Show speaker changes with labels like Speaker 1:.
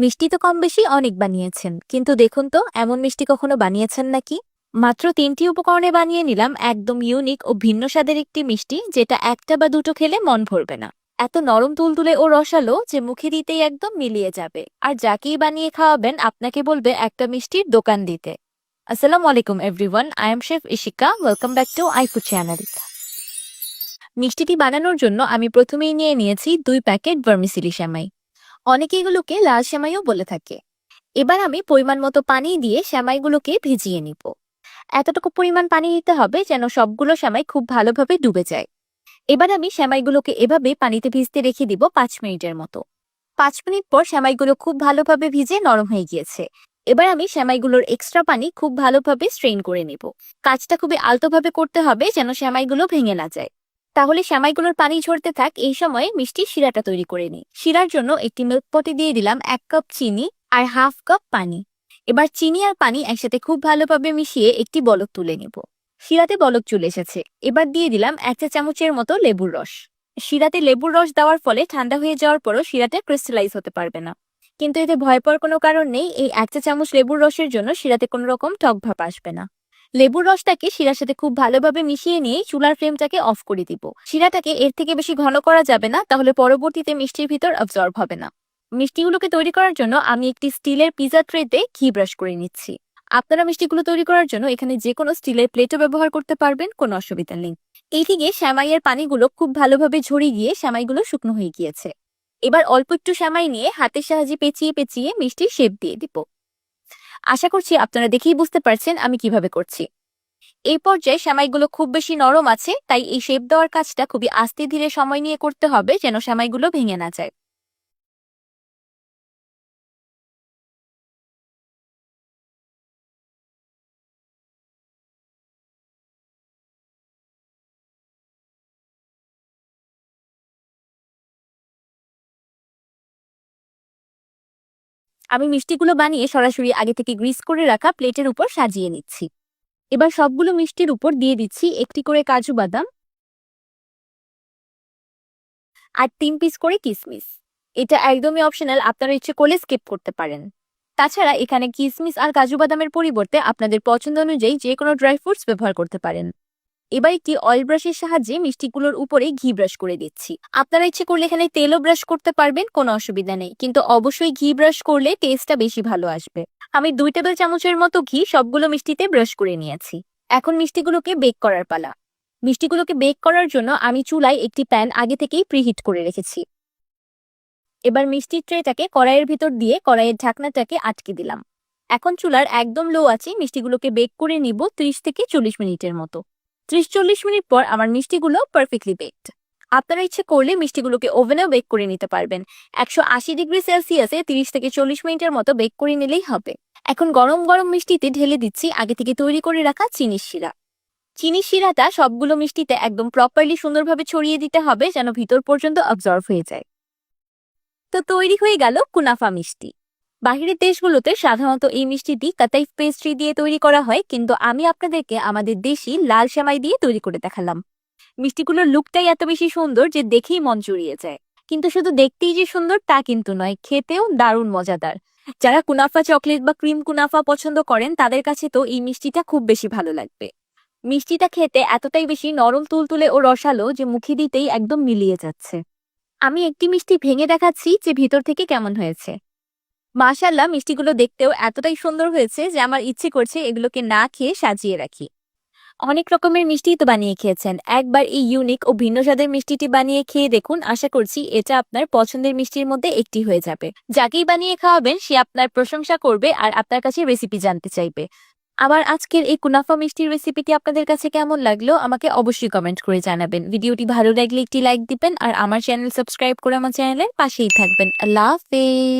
Speaker 1: মিষ্টি তো কম বেশি অনেক বানিয়েছেন। কিন্তু দেখুন তো, এমন মিষ্টি কখনো বানিয়েছেন নাকি? মাত্র তিনটি উপকরণে বানিয়ে নিলাম একদম ইউনিক ও ভিন্ন স্বাদের একটি মিষ্টি, যেটা একটা বা দুটো খেলে মন ভরবে না। এত নরম তুলতুলে ও রসালো যে মুখে দিতেই একদম মিলিয়ে যাবে। আর যাকেই বানিয়ে খাওয়াবেন, আপনাকে বলবে একটা মিষ্টির দোকান দিতে। আসসালামু আলাইকুম everyone I am chef Ishika welcome back to Aifu channel মিষ্টিটি বানানোর জন্য আমি প্রথমেই নিয়ে নিয়েছি দুই প্যাকেট ভার্মিসিলি শ্যামাই অনেকে এগুলোকে লাল শ্যামাইও বলে থাকে। এবার আমি পরিমাণ মতো পানি দিয়ে শ্যামাইগুলোকে ভিজিয়ে নিব। এতটুকু পরিমাণ পানি দিতে হবে যেন সবগুলো শ্যামাই খুব ভালোভাবে ডুবে যায়। এবার আমি শ্যামাইগুলোকে এভাবে পানিতে ভিজতে রেখে দিব পাঁচ মিনিটের মতো। পাঁচ মিনিট পর শ্যামাইগুলো খুব ভালোভাবে ভিজে নরম হয়ে গিয়েছে। এবার আমি শ্যামাইগুলোর এক্সট্রা পানি খুব ভালোভাবে স্ট্রেন করে নিব। কাজটা খুবই আলতোভাবে করতে হবে যেন শ্যামাইগুলো ভেঙে না যায়। তাহলে শ্যামাইগুলোর পানি ঝরতে থাক, এই সময়ে মিষ্টি শিরাটা তৈরি করে নিই। শিরার জন্য একটি মিল্ক পটে দিয়ে দিলাম, এক কাপ চিনি আর হাফ কাপ পানি। এবার চিনি আর পানি একসাথে খুব ভালোভাবে মিশিয়ে একটি বলক তুলে নেব। শিরাতে বলক চলে এসেছে। এবার দিয়ে দিলাম এক চা চামচের মতো লেবুর রস। শিরাতে লেবুর রস দেওয়ার ফলে ঠান্ডা হয়ে যাওয়ার পরও শিরাটা ক্রিস্টালাইজ হতে পারবে না। কিন্তু এতে ভয় পাওয়ার কোনো কারণ নেই, এই এক চা চামচ লেবুর রসের জন্য শিরাতে কোনো রকম টক ভাব আসবে না। লেবুর রসটাকে শিরার সাথে খুব ভালোভাবে মিশিয়ে নিয়ে চুলার ফ্লেমটাকে অফ করে দিব। শিরাটাকে এর থেকে বেশি ঘন করা যাবে না, তাহলে পরবর্তীতে মিষ্টির ভিতর অবজর্ভ হবে না। মিষ্টিগুলোকে তৈরি করার জন্য আমি একটি স্টিলের পিজা ট্রেতে ঘি ব্রাশ করে নিচ্ছি। আপনারা মিষ্টিগুলো তৈরি করার জন্য এখানে যে কোনো স্টিলের প্লেটও ব্যবহার করতে পারবেন, কোনো অসুবিধা নেই। এইদিকে শ্যামাইয়ের পানিগুলো খুব ভালোভাবে ঝরে গিয়ে শ্যামাইগুলো শুকনো হয়ে গিয়েছে। এবার অল্প একটু শ্যামাই নিয়ে হাতের সাহায্যে পেঁচিয়ে পেঁচিয়ে মিষ্টির শেপ দিয়ে দিব। আশা করছি আপনারা দেখেই বুঝতে পারছেন আমি কীভাবে করছি। এই পর্যায়ে সেমাইগুলো খুব বেশি নরম আছে, তাই এই শেপ দেওয়ার কাজটা খুবই আস্তে ধীরে সময় নিয়ে করতে হবে যেন সেমাইগুলো ভেঙে না যায়। আমি মিষ্টিগুলো বানিয়ে সরাসরি আগে থেকে গ্রিস করে রাখা প্লেটের উপর সাজিয়ে নিচ্ছি। এবার সবগুলো মিষ্টির উপর দিয়ে দিচ্ছি একটি করে কাজু বাদাম আর তিন পিস করে কিসমিস। এটা একদমই অপশনাল আপনারা ইচ্ছে করলে স্কিপ করতে পারেন। তাছাড়া এখানে কিসমিস আর কাজু বাদামের পরিবর্তে আপনাদের পছন্দ অনুযায়ী যে কোনো ড্রাই ফ্রুটস ব্যবহার করতে পারেন। এবার একটি অয়েল ব্রাশের সাহায্যে মিষ্টিগুলোর উপরে ঘি ব্রাশ করে দিচ্ছি। আপনারা ইচ্ছে করলে এখানে তেলও ব্রাশ করতে পারবেন, কোনো অসুবিধা নেই। কিন্তু অবশ্যই ঘি ব্রাশ করলে টেস্টটা বেশি ভালো আসবে। আমি দুই টেবিল চামচের মতো ঘি সবগুলো মিষ্টিতে ব্রাশ করে নিয়েছি। এখন মিষ্টিগুলোকে বেক করার পালা। মিষ্টিগুলোকে বেক করার জন্য আমি চুলায় একটি প্যান আগে থেকেই প্রিহিট করে রেখেছি। এবার মিষ্টির ট্রেটাকে কড়াইয়ের ভিতর দিয়ে কড়াইয়ের ঢাকনাটাকে আটকে দিলাম। এখন চুলার একদম লো আছে, মিষ্টিগুলোকে বেক করে নিব ত্রিশ থেকে চল্লিশ মিনিটের মতো। ত্রিশ চল্লিশ মিনিট পর আমার মিষ্টিগুলো পারফেক্টলি বেকড আপনারা ইচ্ছে করলে মিষ্টিগুলোকে ওভেনেও বেক করে নিতে পারবেন। একশো আশি ডিগ্রি সেলসিয়াসে তিরিশ থেকে চল্লিশ মিনিটের মতো বেক করে নিলেই হবে। এখন গরম গরম মিষ্টিতে ঢেলে দিচ্ছি আগে থেকে তৈরি করে রাখা চিনির শিরা। চিনির শিরাটা সবগুলো মিষ্টিতে একদম প্রপারলি সুন্দরভাবে ছড়িয়ে দিতে হবে যেন ভিতর পর্যন্ত অবজর্ভ হয়ে যায়। তো তৈরি হয়ে গেল কুনাফা মিষ্টি। বাহিরের দেশগুলোতে সাধারণত এই মিষ্টিটি কাতাইফ পেস্ট্রি দিয়ে তৈরি করা হয়, কিন্তু আমি আপনাদেরকে আমাদের দেশি লাল সেমাই দিয়ে তৈরি করে দেখালাম। মিষ্টিগুলোর লুকটাই এত বেশি সুন্দর যে দেখেই মন জুড়িয়ে যায়। কিন্তু শুধু দেখতেই যে সুন্দর তা কিন্তু নয়, খেতেও দারুণ মজাদার। যারা কুনাফা চকলেট বা ক্রিম কুনাফা পছন্দ করেন, তাদের কাছে তো এই মিষ্টিটা খুব বেশি ভালো লাগবে। মিষ্টিটা খেতে এতটাই বেশি নরম, তুলতুলে ও রসালো যে মুখে দিতেই একদম মিলিয়ে যাচ্ছে। আমি একটি মিষ্টি ভেঙে দেখাচ্ছি যে ভিতর থেকে কেমন হয়েছে। মাশাল্লাহ মিষ্টিগুলো দেখতেও এতটাই সুন্দর হয়েছে যে আমার ইচ্ছে করছে এগুলোকে না খেয়ে সাজিয়ে রাখি। অনেক রকমের মিষ্টি তো বানিয়ে খেয়েছেন। একবার এই ইউনিক ও ভিন্ন স্বাদের মিষ্টিটি বানিয়ে খেয়ে দেখুন। আশা করছি এটা আপনার পছন্দের মিষ্টির মধ্যে একটি হয়ে যাবে। যাকেই বানিয়ে খাওয়াবেন, সে আপনার প্রশংসা করবে আর আপনার কাছে রেসিপি জানতে চাইবে। আমার আজকের এই কুনাফা মিষ্টির রেসিপিটি আপনাদের কাছে কেমন লাগল, আমাকে অবশ্যই কমেন্ট করে জানাবেন। ভিডিওটি ভালো লাগলে একটি লাইক দিবেন আর আমার চ্যানেল সাবস্ক্রাইব করে আমার চ্যানেলের পাশেই থাকবেন। আল্লাহ হাফেজ!